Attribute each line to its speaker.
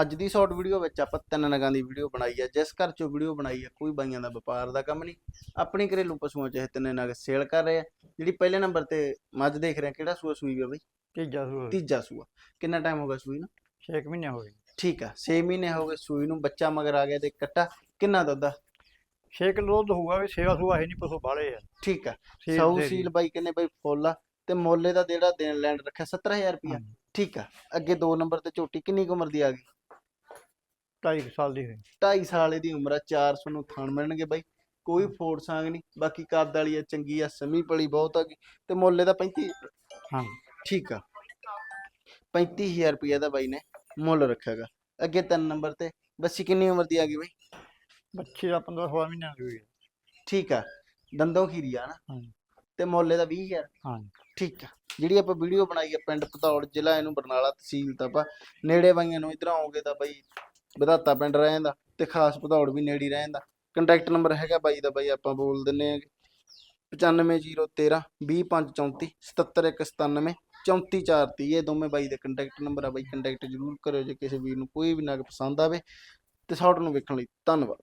Speaker 1: ਅੱਜ ਦੀ short video ਵਿੱਚ ਆਪਾਂ ਤਿੰਨ ਨਗਾਂ ਦੀ ਵੀਡੀਓ ਬਣਾਈ ਹੈ ਜਿਸ ਘਰ ਚੋਂ ਵੀਡੀਓ ਬਣਾਈ ਹੈ ਕੋਈ ਬਾਈਆਂ ਦਾ ਵਪਾਰ ਦਾ ਕੰਮ ਨਹੀਂ। ਆਪਣੀ ਘਰੇਲੂ ਪਸ਼ੂਆਂ ਚ ਇਹ ਤਿੰਨੇ ਨਗ ਸੇਲ ਕਰ ਰਹੇ ਆ। ਜਿਹੜੀ ਪਹਿਲੇ ਨੰਬਰ ਤੇ ਮੱਝ ਦੇਖ ਰਹੇ ਆ ਕਿਹੜਾ ਸੂਆ ਸੂਈ ਹੈ ਬਈ?
Speaker 2: ਤੀਜਾ ਸੂਆ।
Speaker 1: ਤੀਜਾ ਸੂਆ। ਕਿੰਨਾ ਟਾਈਮ ਹੋ ਗਿਆ ਸੂਈ ਨੂੰ?
Speaker 2: 6 ਮਹੀਨੇ ਹੋ ਗਏ।
Speaker 1: ਠੀਕ ਆ 6 ਮਹੀਨੇ ਹੋ ਗਏ ਸੂਈ ਨੂੰ ਬੱਚਾ ਮਗਰ ਆ ਗਿਆ ਤੇ ਕੱਟਾ। ਕਿੰਨਾ ਦੁੱਧ ਆ?
Speaker 2: 6 ਕਿਲੋ ਦੁੱਧ ਹੋਊਗਾ ਵੀ ਸੇਵਾ ਸੂਆ ਹੈ ਨਹੀਂ ਪਸ਼ੂ ਬਾਲੇ ਆ।
Speaker 1: ਠੀਕ ਆ
Speaker 2: ਸੀਲ
Speaker 1: ਸੌ
Speaker 2: ਦੇ
Speaker 1: ਸੀਲ ਬਾਈ ਕਿੰਨੇ ਬਾਈ? ਫੁੱਲ ਆ। ਤੇ ਮੋਲੇ ਦਾ ਜਿਹੜਾ ਦੇਣ ਲੈਣ ਰੱਖਿਆ 70000 ਰੁਪਇਆ।
Speaker 2: ਹਾਂਜੀ।
Speaker 1: ਠੀਕ ਆ ਅੱਗੇ 2 ਨੰਬਰ ਤੇ ਝੋਟੀ ਕਿੰਨੀ ਕੁ ਉਮਰ ਦੀ ਆ ਗਈ?
Speaker 2: ਢਾਈ ਕੁ ਸਾਲ ਦੀ ਹੋਈ।
Speaker 1: 2.5 ਸਾਲ ਦੀ ਉਮਰ ਆ 400 ਨੂੰ ਥਣ ਮਿਲਣਗੇ ਬਾਈ। ਕੋਈ ਫੋੜ ਸੰਗ ਨਹੀਂ ਬਾਕੀ ਕੱਦ ਵਾਲੀ ਆ ਚੰਗੀ ਆ ਸਮੀ ਪਲੀ ਬਹੁਤ ਆ ਗਈ। ਤੇ ਮੁੱਲੇ ਦਾ 35
Speaker 2: ਹਾਂ।
Speaker 1: ਠੀਕ ਆ। 35000 ਰੁਪਇਆ ਦਾ ਬਾਈ ਨੇ ਮੁੱਲ ਰੱਖਿਆਗਾ। ਅੱਗੇ ਤਿੰਨ ਨੰਬਰ ਤੇ ਬੱਸੀ ਕਿੰਨੀ ਉਮਰ ਦੀ ਆ ਗਈ ਬਾਈ?
Speaker 2: ਬੱਚੇ ਦਾ 15 16 ਮਹੀਨਿਆਂ ਦੀ ਹੋਈ ਹੈ।
Speaker 1: ਠੀਕ ਆ ਦੰਦੋਂ ਖੀਰੀ ਆ ਨਾ।
Speaker 2: ਹਾਂਜੀ।
Speaker 1: ਤੇ ਮੁੱਲੇ ਦਾ 20000
Speaker 2: ਹਾਂ।
Speaker 1: ਠੀਕ ਆ ਜਿਹੜੀ ਆਪਾਂ ਵੀਡੀਓ ਬਣਾਈ ਆ ਪਿੰਡ ਪਤੌੜ ਜ਼ਿਲ੍ਹਾ ਇਹਨੂੰ ਬਰਨਾਲਾ ਤਹਿਸੀਲ ਤਾਂ ਆਪਾਂ ਨੇੜੇ ਬਾਈਆਂ ਨੂੰ ਇਧਰ ਆਓਗੇ ਤਾਂ ਬਾਈ ਵਧਾਤਾ ਪਿੰਡ ਰਹਿ ਜਾਂਦਾ ਤੇ ਖਾਸ ਪਤੌੜ ਵੀ ਨੇੜੇ ਹੀ ਰਹਿ ਜਾਂਦਾ ਕੰਟੈਕਟ ਨੰਬਰ ਹੈਗਾ ਬਾਈ ਦਾ ਬਾਈ, ਆਪਾਂ ਬੋਲ ਦਿੰਨੇ ਆ 95013 20534 77197 34430 ਇਹ ਦੋਵੇਂ ਬਾਈ ਦੇ ਕੰਟੈਕਟ ਨੰਬਰ ਆ ਬਾਈ। ਕੰਟੈਕਟ ਜ਼ਰੂਰ ਕਰਿਓ ਜੇ ਕਿਸੇ ਵੀਰ ਨੂੰ ਕੋਈ ਵੀ ਨਗ ਪਸੰਦ ਆਵੇ ਤੇ ਸ਼ਾਰਟ ਨੂੰ ਵੇਖਣ ਲਈ ਧੰਨਵਾਦ।